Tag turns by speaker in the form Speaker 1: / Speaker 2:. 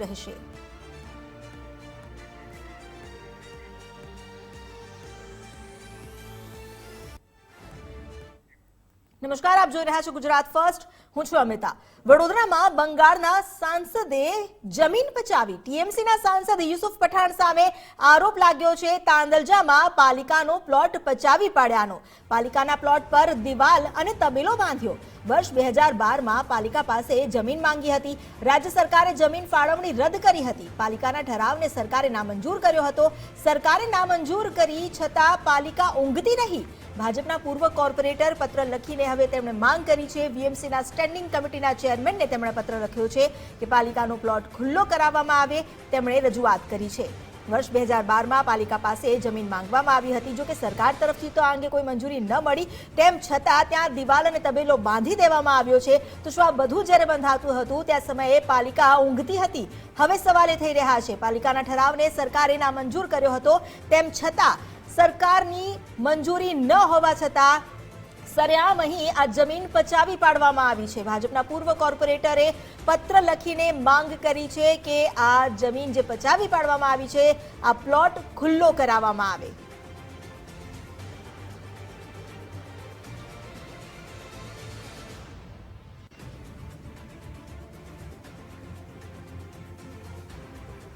Speaker 1: રહેશે. નમસ્કાર આપ જોઈ રહ્યા છો ગુજરાત ફર્સ્ટ. હું છું અમિતા. વડોદરામાં બંગાળના સાંસદે જમીન પચાવી. ટીએમસીના સાંસદ યુસુફ પઠાણ સામે આરોપ લાગ્યો છે તાંદલજામાં પાલિકાનો પ્લોટ પચાવી પાડ્યાનો. પાલિકાના પ્લોટ પર દિવાલ અને તબેલો બાંધ્યો. વર્ષ બે હજાર બારમાં પાલિકા પાસે જમીન માંગી હતી. રાજ્ય સરકારે જમીન ફાળવણી રદ કરી હતી. પાલિકાના ઠરાવને સરકારે નામંજૂર કર્યો હતો. સરકારે નામંજૂર કરી છતાં પાલિકા ઊંઘતી રહી ભાજપના પૂર્વ કોર્પોરેટર પત્ર લખીને હવે તેમણે માંગ કરી છે. વીએમસીના સ્ટેન્ડિંગ કમિટીના ચેરમેનને તેમણે પત્ર લખ્યો છે કે પાલિકાનો પ્લોટ ખુલ્લો કરાવવામાં આવે. તેમણે રજૂઆત કરી છે. વર્ષ બે હજાર બારમાં પાલિકા પાસે જમીન માંગવામાં આવી હતી. જો કે સરકાર તરફથી તો આ અંગે કોઈ મંજૂરી ન મળી. તેમ છતાં ત્યાં દિવાલ અને તબેલો બાંધી દેવામાં આવ્યો છે. તો શું આ બધું જ્યારે બંધાતું હતું, ત્યાં સમયે પાલિકા ઊંઘતી હતી? હવે સવાલે થઈ રહ્યા છે. પાલિકાના ઠરાવને સરકારે નામંજૂર કર્યો હતો. તેમ છતાં સરકારની મંજૂરી ન હોવા છતાં સરેઆમ અહીં આ જમીન પચાવી પાડવામાં આવી છે. ભાજપના પૂર્વ કોર્પોરેટરે પત્ર લખીને માંગ કરી છે કે આ જમીન જે પચાવી પાડવામાં આવી છે, આ પ્લોટ ખુલ્લો કરાવવામાં આવે.